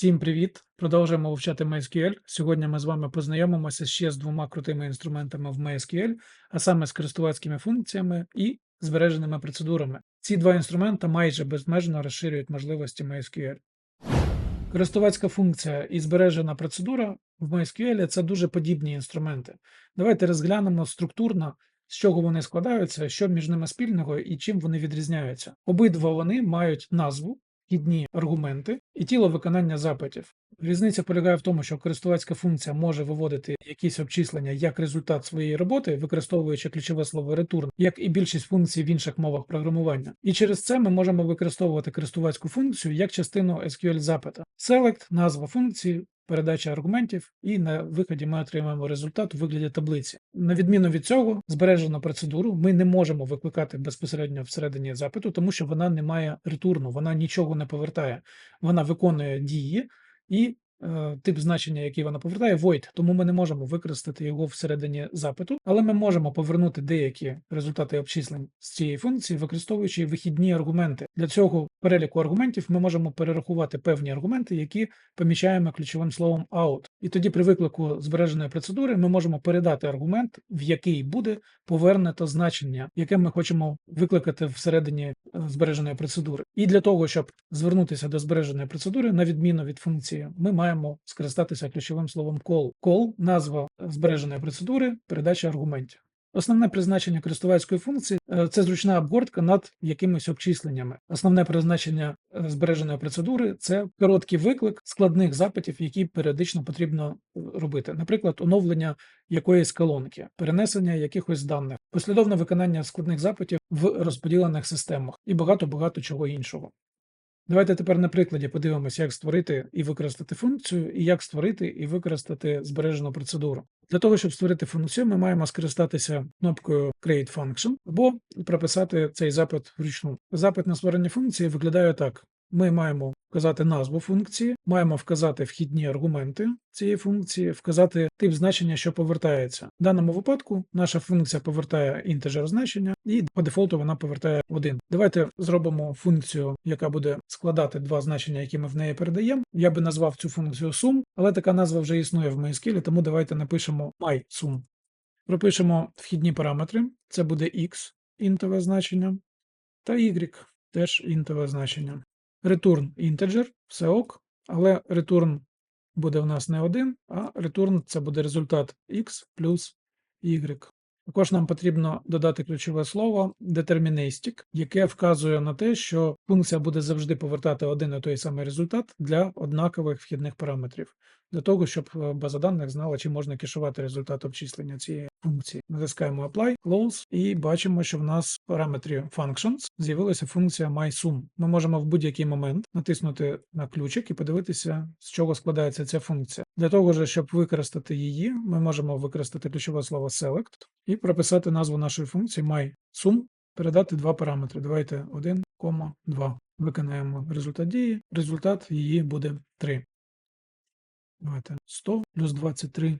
Всім привіт! Продовжуємо вивчати MySQL. Сьогодні ми з вами познайомимося ще з двома крутими інструментами в MySQL, а саме з користувацькими функціями і збереженими процедурами. Ці два інструменти майже безмежно розширюють можливості MySQL. Користувацька функція і збережена процедура в MySQL це дуже подібні інструменти. Давайте розглянемо структурно, з чого вони складаються, що між ними спільного і чим вони відрізняються. Обидва вони мають назву, вхідні аргументи і тіло виконання запитів. Різниця полягає в тому, що користувацька функція може виводити якісь обчислення як результат своєї роботи, використовуючи ключове слово return, як і більшість функцій в інших мовах програмування. І через це ми можемо використовувати користувацьку функцію як частину SQL запита. Select – назва функції, передача аргументів, і на виході ми отримаємо результат у вигляді таблиці. На відміну від цього, збережену процедуру ми не можемо викликати безпосередньо всередині запиту, тому що вона не має ретурну, вона нічого не повертає. Вона виконує дії і тип значення, який вона повертає, void, тому ми не можемо використати його всередині запиту, але ми можемо повернути деякі результати обчислень з цієї функції, використовуючи вихідні аргументи. Для цього переліку аргументів ми можемо перерахувати певні аргументи, які помічаємо ключовим словом out. І тоді при виклику збереженої процедури ми можемо передати аргумент, в який буде повернуто значення, яке ми хочемо викликати всередині е, збереженої процедури. І для того, щоб звернутися до збереженої процедури, на відміну від функції, ми маємо скористатися ключовим словом call. Call – назва збереженої процедури, передача аргументів. Основне призначення користувацької функції е, це зручна обгортка над якимись обчисленнями. Основне призначення е, збереженої процедури це короткий виклик складних запитів, які періодично потрібно е, робити. Наприклад, оновлення якоїсь колонки, перенесення якихось даних, послідовне виконання складних запитів в розподілених системах і багато багато чого іншого. Давайте тепер на прикладі подивимося, як створити і використати функцію, і як створити і використати збережену процедуру. Для того, щоб створити функцію, ми маємо скористатися кнопкою Create Function або прописати цей запит вручну. Запит на створення функції виглядає так: ми маємо вказати назву функції, маємо вказати вхідні аргументи цієї функції, вказати тип значення, що повертається. В даному випадку наша функція повертає інтеджер значення, і по дефолту вона повертає 1. Давайте зробимо функцію, яка буде складати два значення, які ми в неї передаємо. Я би назвав цю функцію sum, але така назва вже існує в MySQL, тому давайте напишемо mySum. Пропишемо вхідні параметри, це буде x, інтове значення, та y, теж інтове значення. Return integer, все ок, але return буде в нас не один, а return це буде результат x плюс y. Також нам потрібно додати ключове слово deterministic, яке вказує на те, що функція буде завжди повертати один і той самий результат для однакових вхідних параметрів, для того, щоб е, база даних знала, чи можна кешувати результат обчислення цієї функції. Натискаємо Apply, Close і бачимо, що в нас в параметрі Functions з'явилася функція MySum. Ми можемо в будь-який момент натиснути на ключик і подивитися, з чого складається ця функція. Для того, щоб використати її, ми можемо використати ключове слово Select і прописати назву нашої функції MySum, передати два параметри. Давайте 1, 2. Виконаємо результат дії. Результат її буде 3. Давайте 100 плюс 23.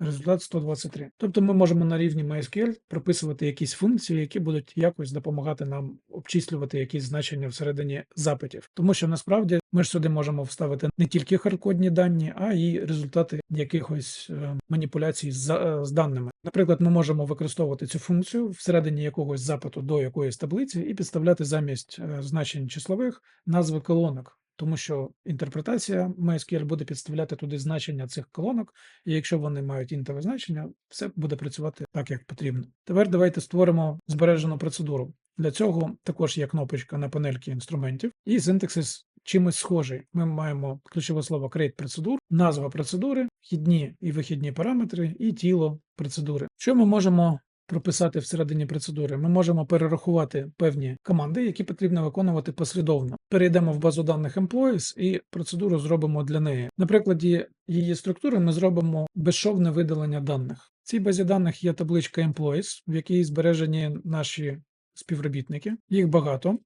Результат 123. Тобто ми можемо на рівні MySQL прописувати якісь функції, які будуть якось допомагати нам обчислювати якісь значення всередині запитів. Тому що насправді ми ж сюди можемо вставити не тільки хардкодні дані, а й результати якихось е, маніпуляцій з, е, з даними. Наприклад, ми можемо використовувати цю функцію всередині якогось запиту до якоїсь таблиці і підставляти замість е, значень числових назви колонок тому що інтерпретація MySQL буде підставляти туди значення цих колонок, і якщо вони мають інтове значення, все буде працювати так, як потрібно. Тепер давайте створимо збережену процедуру. Для цього також є кнопочка на панельці інструментів, і синтаксис чимось схожий. Ми маємо ключове слово create процедур, назва процедури, вхідні і вихідні параметри, і тіло процедури. Що ми можемо прописати всередині процедури, ми можемо перерахувати певні команди, які потрібно виконувати послідовно. Перейдемо в базу даних Employees і процедуру зробимо для неї. На прикладі її структури ми зробимо безшовне видалення даних. В цій базі даних є табличка Employees, в якій збережені наші співробітники. Їх багато.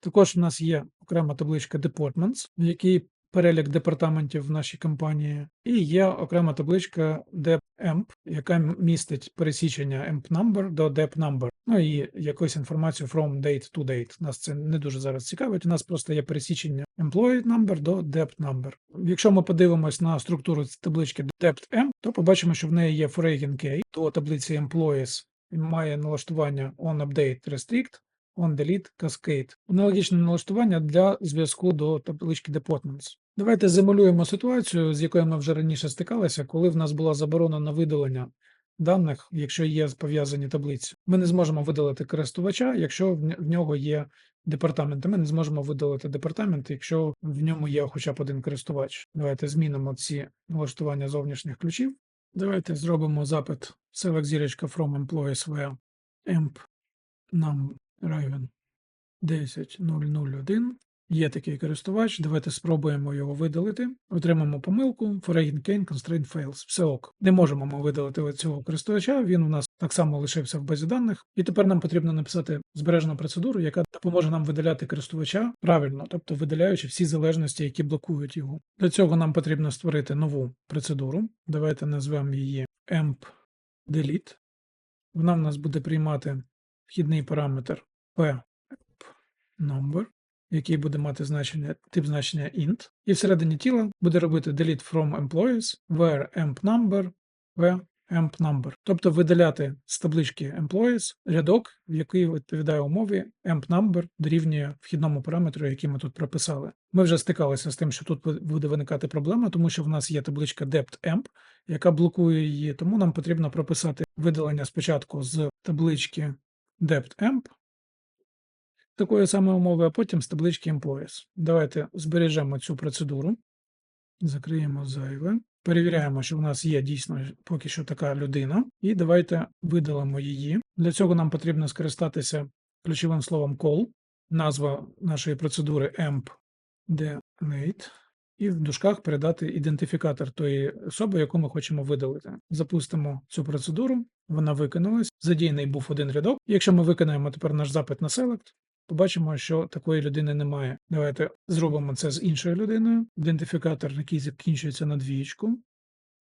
Також у нас є окрема табличка Departments, в якій перелік департаментів в нашій компанії, і є окрема табличка depemp, яка містить пересічення emp number до dep number. Ну і якусь інформацію from date to date. Нас це не дуже зараз цікавить. У нас просто є пересічення employee number до dept number. Якщо ми подивимось на структуру таблички deptm, то побачимо, що в неї є foreign key до таблиці employees має налаштування on update restrict, on delete cascade. Аналогічне налаштування для зв'язку до таблички departments. Давайте зимулюємо ситуацію, з якою ми вже раніше стикалися, коли в нас була заборона на видалення даних, якщо є пов'язані таблиці. Ми не зможемо видалити користувача, якщо в нього є департаменти. Ми не зможемо видалити департамент, якщо в ньому є хоча б один користувач. Давайте змінимо ці налаштування зовнішніх ключів. Давайте зробимо запит select from employees where emp num raven 10001. Є такий користувач. Давайте спробуємо його видалити. Отримаємо помилку foreign key constraint fails. Все ок. Не можемо ми видалити цього користувача. Він у нас так само лишився в базі даних. І тепер нам потрібно написати збережену процедуру, яка допоможе нам видаляти користувача правильно, тобто видаляючи всі залежності, які блокують його. Для цього нам потрібно створити нову процедуру. Давайте назвемо її emp delete. Вона в нас буде приймати вхідний параметр p number, який буде мати значення, тип значення int, і всередині тіла буде робити delete from employees, where emp number, v emp number. Тобто видаляти з таблички employees рядок, в який відповідає умові emp number дорівнює вхідному параметру, який ми тут прописали. Ми вже стикалися з тим, що тут буде виникати проблема, тому що в нас є табличка dept-emp, яка блокує її, тому нам потрібно прописати видалення спочатку з таблички dept-emp, такої самої умови, а потім з таблички employees. Давайте збережемо цю процедуру, закриємо зайве, перевіряємо, що в нас є дійсно поки що така людина, і давайте видалимо її. Для цього нам потрібно скористатися ключовим словом call, назва нашої процедури emp і в дужках передати ідентифікатор тої особи, яку ми хочемо видалити. Запустимо цю процедуру, вона виконалась, задіяний був один рядок. Якщо ми виконаємо тепер наш запит на Select, побачимо, що такої людини немає. Давайте зробимо це з іншою людиною. Ідентифікатор, який закінчується на двієчку.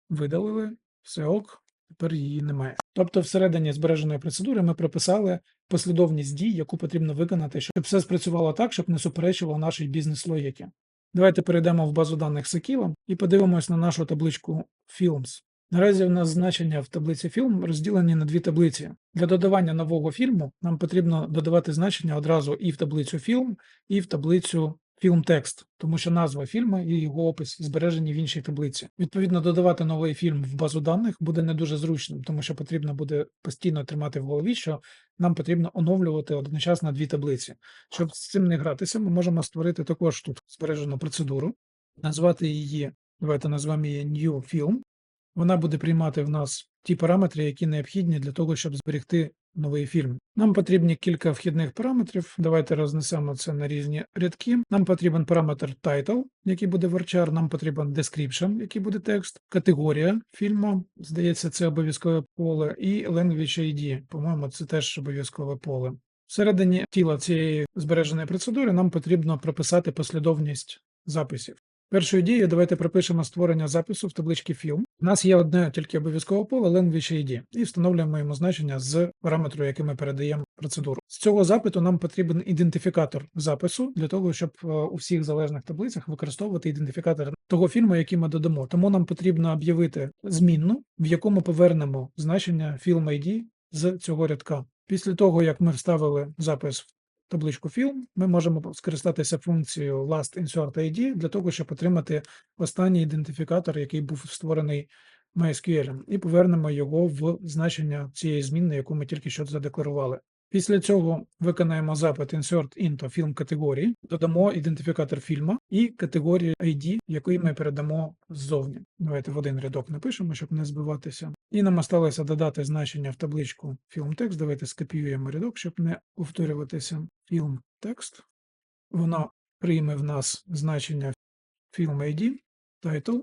Видалили, все ок, тепер її немає. Тобто, всередині збереженої процедури ми прописали послідовність дій, яку потрібно виконати, щоб все спрацювало так, щоб не суперечило нашій бізнес-логіки. Давайте перейдемо в базу даних Sekila і подивимось на нашу табличку Films. Наразі в нас значення в таблиці фільм розділені на дві таблиці. Для додавання нового фільму нам потрібно додавати значення одразу і в таблицю фільм, і в таблицю фільм-текст, тому що назва фільму і його опис збережені в іншій таблиці. Відповідно, додавати новий фільм в базу даних буде не дуже зручним, тому що потрібно буде постійно тримати в голові, що нам потрібно оновлювати одночасно дві таблиці. Щоб з цим не гратися, ми можемо створити також тут збережену процедуру, назвати її, давайте назвемо її New Film. Вона буде приймати в нас ті параметри, які необхідні для того, щоб зберегти новий фільм. Нам потрібні кілька вхідних параметрів. Давайте рознесемо це на різні рядки. Нам потрібен параметр title, який буде varchar, нам потрібен description, який буде текст, категорія фільму, здається, це обов'язкове поле, і language ID, по-моєму, це теж обов'язкове поле. Всередині тіла цієї збереженої процедури нам потрібно прописати послідовність записів. Першою дією давайте пропишемо створення запису в табличці фільм. У нас є одне тільки обов'язкове поле language ID і встановлюємо йому значення з параметру, який ми передаємо процедуру. З цього запиту нам потрібен ідентифікатор запису для того, щоб е, у всіх залежних таблицях використовувати ідентифікатор того фільму, який ми додамо. Тому нам потрібно об'явити змінну, в якому повернемо значення film ID з цього рядка. Після того, як ми вставили запис в табличку Film, ми можемо скористатися функцією Last Insert ID для того, щоб отримати останній ідентифікатор, який був створений MySQL, і повернемо його в значення цієї зміни, яку ми тільки що задекларували. Після цього виконаємо запит Insert into Film категорії, додамо ідентифікатор фільму і категорію ID, який ми передамо ззовні. Давайте в один рядок напишемо, щоб не збиватися. І нам осталося додати значення в табличку Film Text. Давайте скопіюємо рядок, щоб не повторюватися. Film Text. Воно прийме в нас значення Film ID, Title,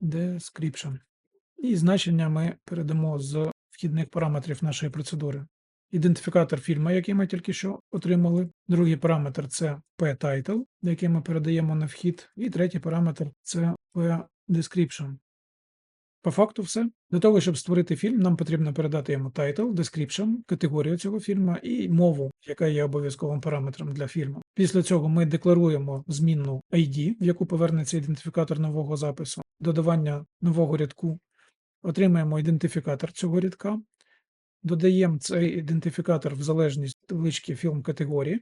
Description. І значення ми передамо з вхідних параметрів нашої процедури. Ідентифікатор фільму, який ми тільки що отримали. Другий параметр це p-title, який ми передаємо на вхід. І третій параметр це p-description. По факту все. Для того, щоб створити фільм, нам потрібно передати йому title, description, категорію цього фільму і мову, яка є обов'язковим параметром для фільму. Після цього ми декларуємо змінну ID, в яку повернеться ідентифікатор нового запису, додавання нового рядку, отримаємо ідентифікатор цього рядка, додаємо цей ідентифікатор в залежність таблички фільм категорії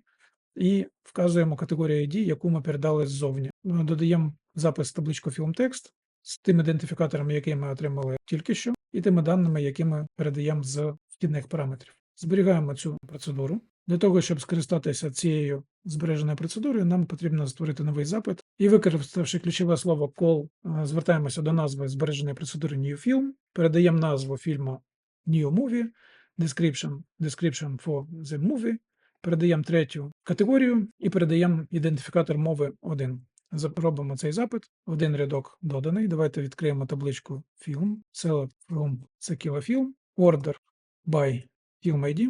і вказуємо категорію ID, яку ми передали ззовні. Додаємо запис в табличку FilmText з тим ідентифікатором, який ми отримали тільки що, і тими даними, які ми передаємо з вхідних параметрів. Зберігаємо цю процедуру. Для того, щоб скористатися цією збереженою процедурою, нам потрібно створити новий запит і, використавши ключове слово call, е, звертаємося до назви збереженої процедури New Film, передаємо назву фільму New Movie, description, description for the movie, передаємо третю категорію і передаємо ідентифікатор мови 1. Робимо цей запит, один рядок доданий. Давайте відкриємо табличку Film, Select from Sekila Film, Order by Film ID,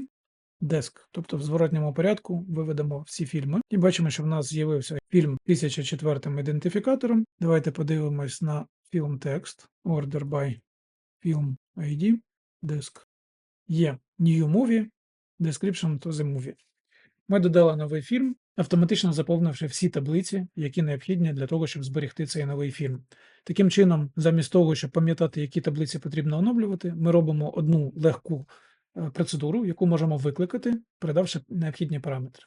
Desk. Тобто в зворотньому порядку виведемо всі фільми. І бачимо, що в нас з'явився фільм 1004 ідентифікатором. Давайте подивимось на Film Text, Order by Film ID, Desk. Є New Movie, Description to the Movie. Ми додали новий фільм, автоматично заповнивши всі таблиці, які необхідні для того, щоб зберегти цей новий фільм. Таким чином, замість того, щоб пам'ятати, які таблиці потрібно оновлювати, ми робимо одну легку е, процедуру, яку можемо викликати, передавши необхідні параметри.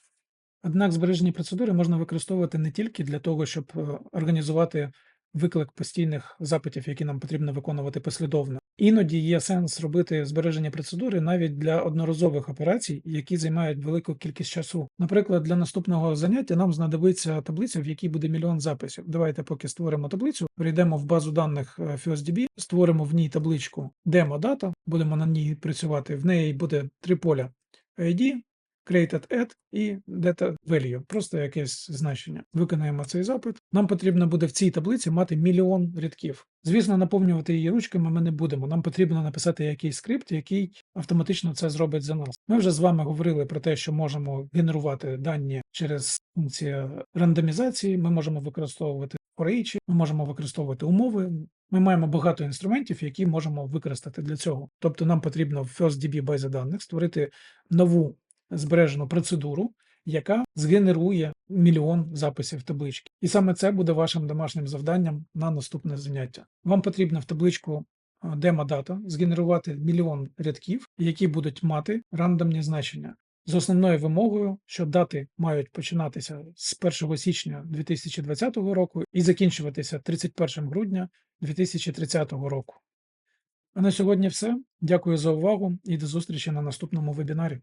Однак збережені процедури можна використовувати не тільки для того, щоб е, організувати виклик постійних запитів, які нам потрібно виконувати послідовно. Іноді є сенс робити збереження процедури навіть для одноразових операцій, які займають велику кількість часу. Наприклад, для наступного заняття нам знадобиться таблиця, в якій буде мільйон записів. Давайте поки створимо таблицю, перейдемо в базу даних е, FOSDB, створимо в ній табличку Demo-Data, будемо на ній працювати. В неї буде три поля ID, created add і data value, просто якесь значення. Виконаємо цей запит. Нам потрібно буде в цій таблиці мати мільйон рядків. Звісно, наповнювати її ручками ми не будемо. Нам потрібно написати якийсь скрипт, який автоматично це зробить за нас. Ми вже з вами говорили про те, що можемо генерувати дані через функцію рандомізації. Ми можемо використовувати for ми можемо використовувати умови. Ми маємо багато інструментів, які можемо використати для цього. Тобто нам потрібно в FirstDB базі даних створити нову збережену процедуру, яка згенерує мільйон записів таблички. І саме це буде вашим домашнім завданням на наступне заняття. Вам потрібно в табличку демо-дата згенерувати мільйон рядків, які будуть мати рандомні значення. З основною вимогою, що дати мають починатися з 1 січня 2020 року і закінчуватися 31 грудня 2030 року. А на сьогодні все. Дякую за увагу і до зустрічі на наступному вебінарі.